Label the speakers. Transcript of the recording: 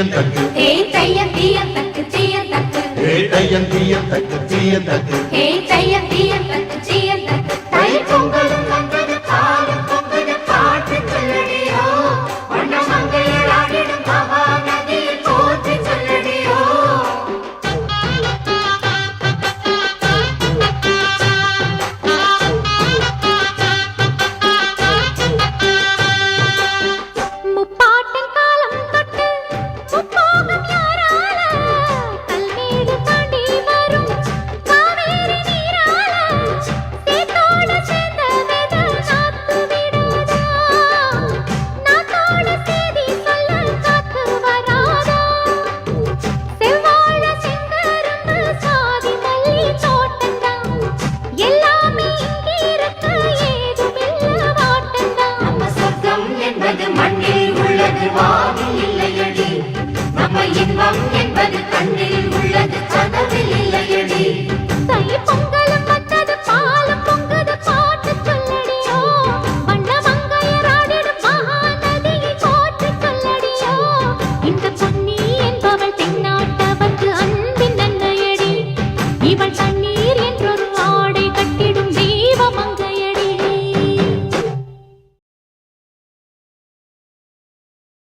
Speaker 1: தீயன் தக்கு
Speaker 2: ஹே தைய தீய தக்கு தீய தக்கு
Speaker 1: ஏ தையன் தீயன் தக்கு தீயன் தக்கு
Speaker 2: ஹே தைய தீய இன்பம் என்பது கண்ணில் உள்ளது கதவில் இல்லையடி. தை பொங்கலும் வந்தது பாலும் பொங்குது பாட்டு சொல்லடியோ வண்ண மகாநதியை சொல்லடியோ இந்த பொன்னி என்பவள் தென்னாட்டவர்க்கு அன்பின் நன்மையடி இவள்